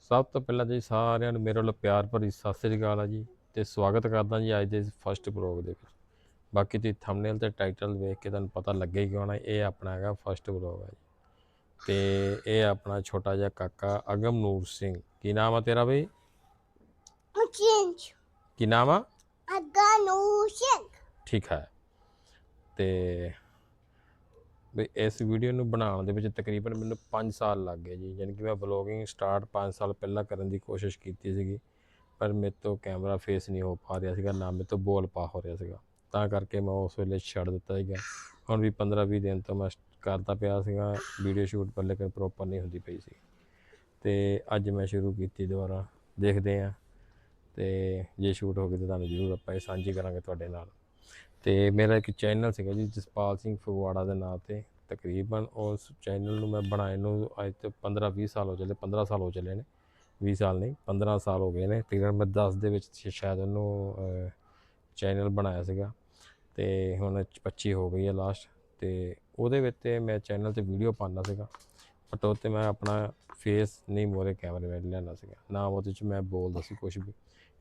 ਸਭ ਤੋਂ ਪਹਿਲਾਂ ਜੀ ਸਾਰਿਆਂ ਨੂੰ ਮੇਰੇ ਵੱਲੋਂ ਪਿਆਰ ਭਰੀ ਸਤਿ ਸ੍ਰੀ ਅਕਾਲ ਆ ਜੀ ਤੇ ਸਵਾਗਤ ਕਰਦਾ ਜੀ ਅੱਜ ਦੇ ਫਸਟ ਬਲੌਗ ਦੇ ਵਿੱਚ। ਬਾਕੀ ਤੁਸੀਂ ਥੰਬਨੇਲ ਤੇ ਟਾਈਟਲ ਵੇਖ ਕੇ ਤੁਹਾਨੂੰ ਪਤਾ ਲੱਗੇ ਹੀ ਹੋਣਾ ਇਹ ਆਪਣਾ ਹੈਗਾ ਫਸਟ ਬਲੌਗ ਹੈ ਜੀ। ਤੇ ਇਹ ਆਪਣਾ ਛੋਟਾ ਜਿਹਾ ਕਾਕਾ ਅਗਮਨੂਰ ਸਿੰਘ। ਕੀ ਨਾਮ ਆ ਤੇਰਾ ਬਈ. ਕੀ ਨਾਮ ਆ? got no shake. ਠੀਕ ਹੈ। ਤੇ ਵੀ ਇਸ ਵੀਡੀਓ ਨੂੰ ਬਣਾਉਣ ਦੇ ਵਿੱਚ ਤਕਰੀਬਨ ਮੈਨੂੰ 5 ਸਾਲ ਲੱਗ ਗਏ ਜੀ। ਯਾਨੀ ਕਿ ਮੈਂ ਬਲੌਗਿੰਗ ਸਟਾਰਟ 5 ਸਾਲ ਪਹਿਲਾਂ ਕਰਨ ਦੀ ਕੋਸ਼ਿਸ਼ ਕੀਤੀ ਸੀਗੀ, ਪਰ ਮੇਰੇ ਤੋਂ ਕੈਮਰਾ ਫੇਸ ਨਹੀਂ ਹੋ ਪਾ ਰਿਹਾ ਸੀਗਾ, ਨਾ ਮੇਰੇ ਤੋਂ ਬੋਲ ਪਾ ਹੋ ਰਿਹਾ ਸੀਗਾ। ਤਾਂ ਕਰਕੇ ਮੈਂ ਉਸ ਵੇਲੇ ਛੱਡ ਦਿੱਤਾ ਸੀਗਾ। ਹੁਣ ਵੀ 15-20 ਦਿਨ ਤੋਂ ਮੈਂ ਕਰਦਾ ਪਿਆ ਸੀਗਾ ਵੀਡੀਓ ਸ਼ੂਟ ਪਰ ਲੇਕਿਨ ਪ੍ਰੋਪਰ ਨਹੀਂ ਹੁੰਦੀ ਪਈ ਸੀ। ਤੇ ਅੱਜ ਮੈਂ ਸ਼ੁਰੂ ਕੀਤੀ ਦੁਬਾਰਾ, ਦੇਖਦੇ ਹਾਂ। ਤੇ ਜੇ ਸ਼ੂਟ ਹੋ ਗਈ ਤਾਂ ਤੁਹਾਨੂੰ ਜ਼ਰੂਰ ਆਪਾਂ ਇਹ ਸਾਂਝੀ ਕਰਾਂਗੇ ਤੁਹਾਡੇ ਨਾਲ। ਤੇ ਮੇਰਾ ਇੱਕ ਚੈਨਲ ਸੀਗਾ ਜੀ, ਜਸਪਾਲ ਸਿੰਘ ਫਗਵਾੜਾ ਦੇ ਨਾਂ ਤੇ, ਤਕਰੀਬਨ ਉਸ ਚੈਨਲ ਨੂੰ ਮੈਂ ਬਣਾਏ ਨੂੰ ਅੱਜ ਤੋਂ 15 20 ਸਾਲ ਹੋ ਚੱਲੇ 15 ਸਾਲ ਹੋ ਚੱਲੇ ਨੇ 20 ਸਾਲ ਨਹੀਂ 15 ਸਾਲ ਹੋ ਗਏ ਨੇ ਤਕਰੀਬਨ ਮੈਂ 10 ਦੇ ਵਿੱਚ ਸ਼ਾਇਦ ਉਹਨੂੰ ਚੈਨਲ ਬਣਾਇਆ ਸੀਗਾ, ਤੇ ਹੁਣ 25 ਹੋ ਗਈ ਹੈ ਲਾਸਟ ਤੇ ਉਹਦੇ ਵਿੱਚ ਤੇ ਮੈਂ ਚੈਨਲ ਤੇ ਵੀਡੀਓ ਪਾਉਂਦਾ ਸੀਗਾ ਬਟ ਉਹ 'ਤੇ ਮੈਂ ਆਪਣਾ ਫੇਸ ਨਹੀਂ ਮੋਰੇ ਕੈਮਰੇ ਵਿੱਚ ਲਿਆਉਂਦਾ ਸੀਗਾ, ਨਾ ਉਹਦੇ 'ਚ ਮੈਂ ਬੋਲਦਾ ਸੀ ਕੁਝ ਵੀ,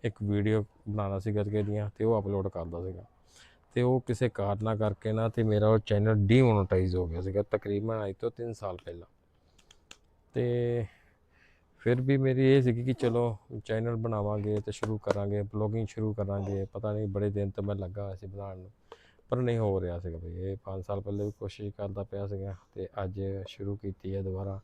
ਇੱਕ ਵੀਡੀਓ ਬਣਾਉਣਾ ਸੀ ਕਰਕੇ ਦੀਆਂ ਤੇ ਉਹ ਅਪਲੋਡ ਕਰਦਾ ਸੀਗਾ। ਤੇ ਉਹ ਕਿਸੇ ਕਾਰਨਾਂ ਕਰਕੇ ਨਾ ਤੇ ਮੇਰਾ ਉਹ ਚੈਨਲ ਡੀਮੋਨੇਟਾਈਜ਼ ਹੋ ਗਿਆ ਸੀਗਾ ਤਕਰੀਬਨ ਅੱਜ ਤੋਂ 3 ਸਾਲ ਪਹਿਲਾਂ। ਤੇ ਫਿਰ ਵੀ ਮੇਰੀ ਇਹ ਸੀਗੀ ਕਿ ਚਲੋ ਚੈਨਲ ਬਣਾਵਾਂਗੇ ਤੇ ਸ਼ੁਰੂ ਕਰਾਂਗੇ ਬਲੌਗਿੰਗ ਸ਼ੁਰੂ ਕਰਾਂਗੇ, ਪਤਾ ਨਹੀਂ ਬੜੇ ਦਿਨ ਤੋਂ ਮੈਂ ਲੱਗਾ ਹੋਇਆ ਸੀ ਬਣਾਉਣ ਨੂੰ, ਪਰ ਨਹੀਂ ਹੋ ਰਿਹਾ ਸੀਗਾ ਬਈ, ਇਹ 5 ਸਾਲ ਪਹਿਲੇ ਵੀ ਕੋਸ਼ਿਸ਼ ਕਰਦਾ ਪਿਆ ਸੀਗਾ ਤੇ ਅੱਜ ਸ਼ੁਰੂ ਕੀਤੀ ਹੈ ਦੁਬਾਰਾ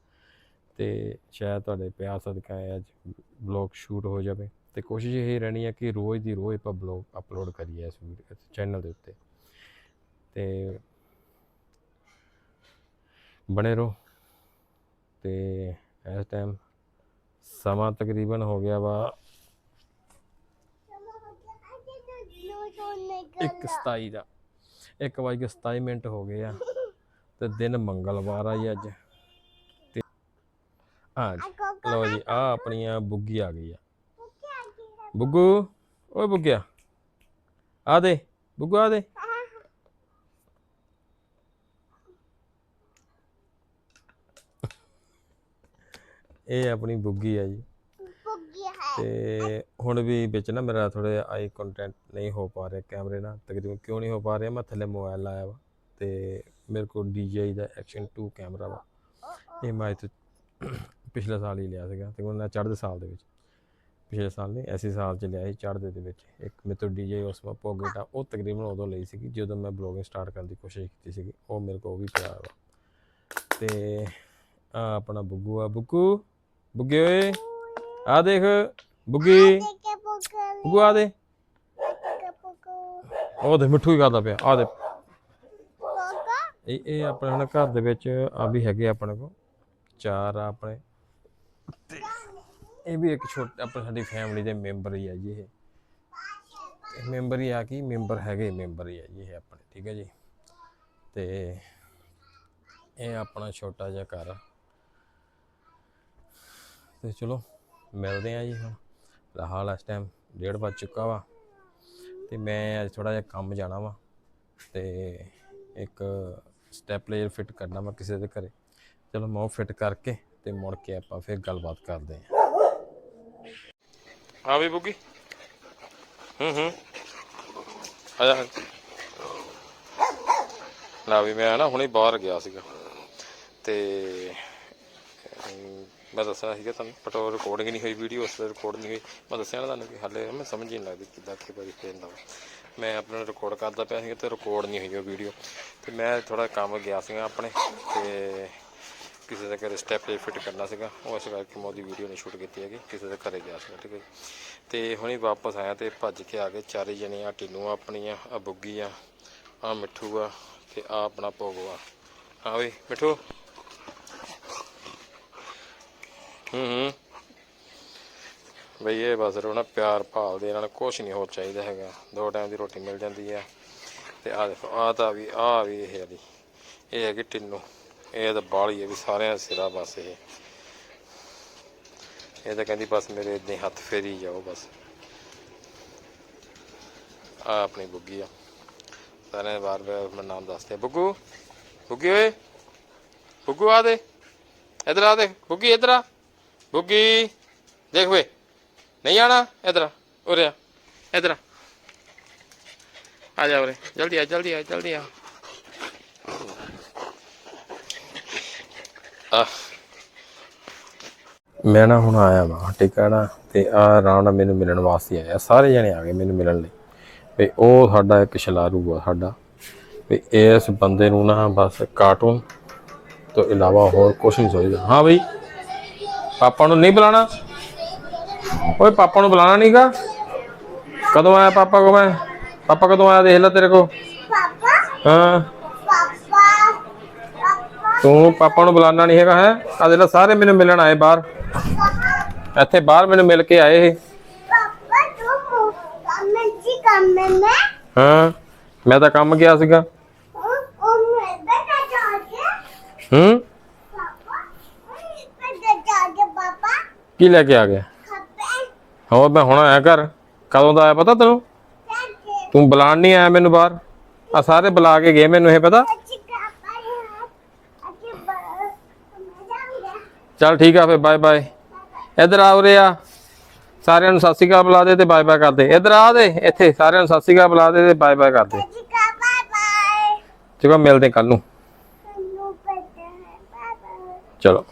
ਤੇ ਸ਼ਾਇਦ ਤੁਹਾਡੇ ਪਿਆਰ ਸਦਕਾ ਇਹ ਅੱਜ ਬਲੌਗ ਸ਼ੂਟ ਹੋ ਜਾਵੇ। ਤੇ ਕੋਸ਼ਿਸ਼ ਇਹ ਰਹਿਣੀ ਹੈ ਕਿ ਰੋਜ਼ ਦੀ ਰੋਜ਼ ਆਪਾਂ ਬਲੌਗ ਅਪਲੋਡ ਕਰੀਏ ਇਸ ਚੈਨਲ ਦੇ ਉੱਤੇ। ਤੇ ਬਣੇ ਰਹੋ। ਤੇ ਇਸ ਟਾਈਮ ਸਮਾਂ ਤਕਰੀਬਨ ਹੋ ਗਿਆ ਵਾ ਇੱਕ 27 ਦਾ। 1 ਵਜੇ ਕੇ 27 ਮਿੰਟ ਹੋ ਗਏ ਆ। ਤੇ ਦਿਨ ਮੰਗਲਵਾਰ ਆ ਜੀ ਅੱਜ। ਤੇ ਜੀ, ਲਓ ਜੀ ਆ ਆਪਣੀਆਂ ਬੁੱਗੀ ਆ ਗਈ ਆ। ਬੁੱਗੂ ਓਏ ਬੁੱਗਿਆ। ਆ ਦੇ ਬੁੱਗੂ ਆ ਦੇ। ਇਹ ਆਪਣੀ ਬੁੱਗੀ ਆ ਜੀ। ਤੇ ਹੁਣ ਵੀ ਵਿੱਚ ਨਾ ਮੇਰਾ ਥੋੜਾ ਆਈ ਕੰਟੈਂਟ ਨਹੀਂ ਹੋ ਪਾ ਰਿਹਾ ਕੈਮਰੇ ਨਾਲ। ਤਕਰੀਬਨ ਕਿਉਂ ਨਹੀਂ ਹੋ ਪਾ ਰਿਹਾ? ਮੈਂ ਥੱਲੇ ਮੋਬਾਈਲ ਲਾਇਆ ਵਾ ਤੇ ਮੇਰੇ ਕੋਲ DJI ਦਾ ਐਕਸ਼ਨ 2 ਕੈਮਰਾ ਵਾ। ਇਹ ਮੈਂ ਇੱਥੇ ਪਿਛਲੇ ਸਾਲ ਹੀ ਲਿਆ ਸੀਗਾ। ਤੇ ਉਹਨਾਂ ਚੜ੍ਹਦੇ ਸਾਲ ਦੇ ਵਿੱਚ। ਪਿਛਲੇ ਸਾਲ ਨਹੀਂ ਐਸੀ ਸਾਲ ਚ ਲਿਆ ਸੀ ਚੜ੍ਹਦੇ ਦੇ ਵਿੱਚ। ਇੱਕ ਮੇਰੇ ਤੋਂ DJI ਉਸਮਾ ਪੋਕੇਟ ਆ ਉਹ ਤਕਰੀਬਨ ਉਦੋਂ ਲਈ ਸੀਗੀ ਜਦੋਂ ਮੈਂ ਬਲੌਗਿੰਗ ਸਟਾਰਟ ਕਰਨ ਦੀ ਕੋਸ਼ਿਸ਼ ਕੀਤੀ ਸੀਗੀ ਉਹ ਮੇਰੇ ਕੋਲ ਉਹ ਵੀ ਪਿਆ ਵਾ। ਤੇ ਆ ਆਪਣਾ ਬੁੱਗੂ ਆ। ਬੁੱਗੂ ਬੁੱਗੇ ਓਏ ਆ ਦੇਖ ਬੁੱਗੀ। ਬੁੱਗੂ ਆ ਦੇ। ਉਹ ਦੇ ਮਿੱਠੂ ਹੀ ਕਰਦਾ ਪਿਆ ਆ ਦੇ। ਇਹ ਇਹ ਆਪਣੇ ਹੁਣ ਘਰ ਦੇ ਵਿੱਚ ਆ ਵੀ ਹੈਗੇ ਆਪਣੇ ਕੋਲ ਚਾਰ ਆ ਆਪਣੇ। ਇਹ ਵੀ ਇੱਕ ਛੋਟਾ, ਆਪਣੀ ਸਾਡੀ ਫੈਮਿਲੀ ਦੇ ਮੈਂਬਰ ਹੀ ਆ ਜੀ ਇਹ। ਮੈਂਬਰ ਹੀ ਆ ਕੀ ਮੈਂਬਰ ਹੈਗੇ ਮੈਂਬਰ ਹੀ ਆ ਜੀ ਇਹ ਆਪਣੇ, ਠੀਕ ਹੈ ਜੀ? ਤੇ ਇਹ ਆਪਣਾ ਛੋਟਾ ਜਿਹਾ ਘਰ ਆ। ਤੇ ਚਲੋ, ਮਿਲਦੇ ਆ ਜੀ ਹੁਣ। ਫਿਲਹਾਲ ਇਸ ਟਾਈਮ ਡੇਢ ਵੱਜ ਚੁੱਕਾ ਵਾ। ਤੇ ਮੈਂ ਅੱਜ ਥੋੜਾ ਜਿਹਾ ਕੰਮ ਜਾਣਾ ਵਾ। ਤੇ ਇੱਕ ਸਟੈਪਲੇਅਰ ਫਿੱਟ ਕਰਨਾ ਵਾ ਕਿਸੇ ਦੇ ਘਰੇ। ਚਲੋ, ਮੈਂ ਉਹ ਫਿੱਟ ਕਰਕੇ ਤੇ ਮੁੜ ਕੇ ਆਪਾਂ ਫਿਰ ਗੱਲਬਾਤ ਕਰਦੇ ਹਾਂ। ਹਾਂ ਵੀ ਬੁੱਗੀ। ਹੂੰ ਹੂੰ। ਆ ਨਾ ਵੀ ਮੈਂ ਨਾ ਹੁਣੇ ਬਾਹਰ ਗਿਆ ਸੀਗਾ। ਤੇ ਮੈਂ ਦੱਸਣਾ ਸੀਗਾ ਤੁਹਾਨੂੰ ਬਟ ਉਹ ਰਿਕਾਰਡਿੰਗ ਨਹੀਂ ਹੋਈ ਵੀਡੀਓ ਉਸ ਵੇਲੇ ਰਿਕਾਰਡ ਨਹੀਂ ਹੋਈ। ਮੈਂ ਦੱਸਿਆ ਨਾ ਤੁਹਾਨੂੰ ਕਿ ਹਾਲੇ ਮੈਂ ਸਮਝ ਹੀ ਨਹੀਂ ਲੱਗਦੀ ਕਿੱਦਾਂ ਕਿ ਵਾਰੀ ਫੇਰਦਾ ਮੈਂ ਆਪਣਾ ਰਿਕਾਰਡ ਕਰਦਾ ਪਿਆ ਸੀਗਾ ਤੇ ਰਿਕਾਰਡ ਨਹੀਂ ਹੋਈ ਉਹ ਵੀਡੀਓ ਤੇ ਮੈਂ ਥੋੜਾ ਕੰਮ ਗਿਆ ਸੀਗਾ ਆਪਣੇ, ਤੇ ਕਿਸੇ ਦੇ ਘਰੇ ਸਟੈਪ ਜੇ ਫਿੱਟ ਕਰਨਾ ਸੀਗਾ, ਉਹ ਇਸ ਕਰਕੇ ਮੈਂ ਉਹਦੀ ਵੀਡੀਓ ਨਹੀਂ ਸ਼ੂਟ ਕੀਤੀ ਹੈਗੀ, ਕਿਸੇ ਦੇ ਘਰੇ ਗਿਆ ਸੀਗਾ, ਠੀਕ ਹੈ ਜੀ। ਤੇ ਹੁਣੇ ਵਾਪਸ ਆਇਆ ਤੇ ਭੱਜ ਕੇ ਆ ਕੇ ਚਾਰੇ ਜਣੇ ਆ ਟਿੰਨੂ ਆ ਆਪਣੀਆਂ ਆ ਬੁੱਗੀ ਆ ਆ ਮਿੱਠੂ ਆ ਤੇ ਆ ਆਪਣਾ ਭੋਗੋ ਆ। ਹਾਂ ਓਏ ਮਿੱਠੂ। ਹੂੰ ਹੂੰ। ਬਈ ਇਹ ਬਸ ਰੋਣਾ, ਪਿਆਰ ਭਾਲਦੇ ਇਹਨਾਂ ਨੂੰ ਕੁਝ ਨਹੀਂ ਹੋਰ ਚਾਹੀਦਾ ਹੈਗਾ। ਦੋ ਟਾਈਮ ਦੀ ਰੋਟੀ ਮਿਲ ਜਾਂਦੀ ਆ। ਤੇ ਆ ਦੇਖੋ ਆ ਤਾਂ ਵੀ ਆ ਵੀ ਇਹ ਵਾਲੀ ਇਹ ਹੈਗੀ ਟਿੰਨੂ ਇਹ ਤਾਂ ਬਾਲੀ ਹੈ ਵੀ ਸਾਰਿਆਂ ਦਾ ਸਿਰਾ ਬਸ ਇਹ। ਇਹ ਤਾਂ ਕਹਿੰਦੀ ਬਸ ਮੇਰੇ ਇਦਾਂ ਹੱਥ ਫੇਰੀ ਜਾਓ ਬਸ। ਆ ਆਪਣੀ ਬੁੱਗੀ ਆ। ਸਾਰਿਆਂ ਨੇ ਬਾਰ ਬਾਰ ਨਾਮ ਦੱਸਦੇ ਬੁੱਗੂ, ਬੁੱਗੀ ਓਏ। ਬੁੱਗੂ ਆ ਦੇ। ਇਧਰ ਆ ਦੇ। ਬੁੱਗੀ, ਇਧਰ ਆ। ਬੁੱਗੀ, ਦੇਖ ਵੇ। ਨਹੀਂ ਆਣਾ, ਇਧਰ ਆ। ਉਰੇ ਆ। ਇਧਰ ਆ। ਆ ਜਾ ਉਰੇ। ਜਲਦੀ ਆ ਜਲਦੀ ਆ ਜਲਦੀ ਆ। ਮੈਂ ਨਾ ਹੁਣ ਆਇਆ ਵਾ ਠੀਕ ਹੈ ਨਾ ਤੇ ਆ ਰਾਣਾ ਮੈਨੂੰ ਮਿਲਣ ਵਾਸਤੇ ਆਇਆ। ਸਾਰੇ ਜਣੇ ਆ ਗਏ ਮੈਨੂੰ ਮਿਲਣ ਲਈ। ਵੀ ਉਹ ਸਾਡਾ ਇੱਕ ਛਲਾਰੂ ਆ ਸਾਡਾ। ਵੀ ਇਸ ਬੰਦੇ ਨੂੰ ਨਾ ਬਸ ਕਾਰਟੂਨ ਤੋਂ ਇਲਾਵਾ ਹੋਰ ਕੁਝ ਨਹੀਂ ਚਾਹੀਦਾ। ਹਾਂ ਬਈ ਪਾਪਾ ਨੂੰ ਨਹੀਂ ਬੁਲਾਣਾ? ਓਏ ਪਾਪਾ ਨੂੰ ਬੁਲਾਣਾ ਨਹੀਂਗਾ ਕਦੋਂ ਆਇਆ ਪਾਪਾ ਕੋ ਮੈਂ? ਪਾਪਾ ਕਦੋਂ ਆਇਆ ਦੇਖ ਲੈ ਤੇਰੇ ਕੋ। ਪਾਪਾ? ਹਾਂ। ਤੂੰ ਪਾਪਾ ਨੂੰ ਬੁਲਾਣਾ ਨਹੀਂ ਹੈਗਾ ਹੈ? ਆ ਦੇਖ ਲੈ ਸਾਰੇ ਮੈਨੂੰ ਮਿਲਣ ਆਏ ਬਾਹਰ। ਇੱਥੇ ਬਾਹਰ ਮੈਨੂੰ ਮਿਲ ਕੇ ਆਏ ਇਹ। ਪਾਪਾ ਤੂੰ ਕੰਮ ਜੀ ਕੰਮ ਮੈਂ? ਹਾਂ ਮੈਂ ਤਾਂ ਕੰਮ ਗਿਆ ਸੀਗਾ। ਉਹ ਉਹ ਮੈਂ ਬੇਟਾ ਜਾ ਕੇ। ਹੂੰ? ਪਾਪਾ ਬੇਟਾ ਜਾ ਕੇ ਪਾਪਾ। ਕੀ ਲੈ ਕੇ ਆ ਗਿਆ? ਹੋਰ ਮੈਂ ਹੁਣ ਆਇਆ ਘਰ। ਕਦੋਂ ਦਾ ਆਇਆ ਪਤਾ ਤੈਨੂੰ? ਤੂੰ ਬੁਲਾਣ ਨਹੀਂ ਆਇਆ ਮੈਨੂੰ ਬਾਹਰ। ਆ ਸਾਰੇ ਬੁਲਾ ਕੇ ਗਏ ਮੈਨੂੰ ਇਹ ਪਤਾ? ਚੱਲ ਠੀਕ ਆ ਫੇ ਬਾਏ ਬਾਏ ਇੱਧਰ ਆ ਉਰੇ ਆ। ਸਾਰਿਆਂ ਨੂੰ ਸਤਿ ਸ਼੍ਰੀ ਅਕਾਲ ਬੁਲਾ ਦੇ ਤੇ ਬਾਏ ਬਾਏ ਕਰ ਦੇ ਇੱਧਰ ਆ ਦੇ ਇੱਥੇ ਸਾਰਿਆਂ ਨੂੰ ਸਤਿ ਸ਼੍ਰੀ ਅਕਾਲ ਬੁਲਾ ਦੇ ਤੇ ਬਾਏ ਬਾਏ ਕਰ ਦੇ ਅੱਛੀ ਕਾਪਾ ਬਾਏ ਚਲੋ ਮਿਲਦੇ ਕੱਲ ਨੂੰ। ਚਲੋ।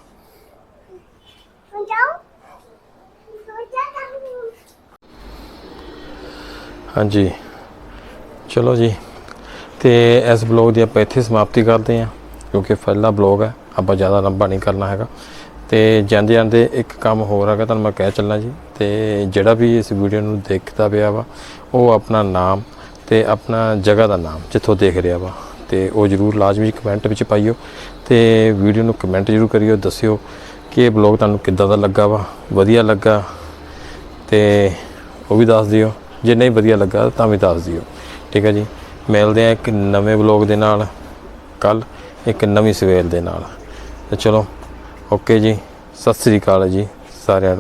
ਹਾਂਜੀ। ਚਲੋ ਜੀ। ਤੇ ਇਸ ਬਲੌਗ ਦੀ ਆਪਾਂ ਇੱਥੇ ਸਮਾਪਤੀ ਕਰਦੇ ਹਾਂ ਕਿਉਂਕਿ ਪਹਿਲਾ ਬਲੌਗ ਹੈ ਆਪਾਂ ਜ਼ਿਆਦਾ ਲੰਬਾ ਨਹੀਂ ਕਰਨਾ ਹੈਗਾ। ਤੇ ਜਾਂਦੇ ਜਾਂਦੇ ਇੱਕ ਕੰਮ ਹੋਰ ਹੈਗਾ, ਤੁਹਾਨੂੰ ਮੈਂ ਕਹਿ ਚੱਲਣਾ ਜੀ। ਤੇ ਜਿਹੜਾ ਵੀ ਇਸ ਵੀਡੀਓ ਨੂੰ ਦੇਖਦਾ ਪਿਆ ਵਾ, ਉਹ ਆਪਣਾ ਨਾਮ ਤੇ ਆਪਣਾ ਜਗ੍ਹਾ ਦਾ ਨਾਮ ਜਿੱਥੋਂ ਦੇਖ ਰਿਹਾ ਵਾ। ਤੇ ਉਹ ਜਰੂਰ ਲਾਜ਼ਮੀ ਕਮੈਂਟ ਵਿੱਚ ਪਾਈਓ ਤੇ ਵੀਡੀਓ ਨੂੰ ਕਮੈਂਟ ਜਰੂਰ ਕਰਿਓ, ਦੱਸਿਓ ਕਿ ਇਹ ਬਲੌਗ ਤੁਹਾਨੂੰ ਕਿੱਦਾਂ ਦਾ ਲੱਗਾ ਵਾ। ਵਧੀਆ ਲੱਗਾ ਤੇ ਉਹ ਵੀ ਦੱਸ ਦਿਓ, ਜੇ ਨਹੀਂ ਵਧੀਆ ਲੱਗਾ ਤਾਂ ਵੀ ਦੱਸ ਦਿਓ। ਠੀਕ ਹੈ ਜੀ, ਮਿਲਦੇ ਆ ਇੱਕ ਨਵੇਂ ਵਲੌਗ ਦੇ ਨਾਲ ਕੱਲ ਇੱਕ ਨਵੀਂ ਸਵੇਰ ਦੇ ਨਾਲ। ਤੇ ਚਲੋ ਓਕੇ ਜੀ ਸਤਿ ਸ੍ਰੀ ਅਕਾਲ ਜੀ ਸਾਰਿਆਂ ਨੂੰ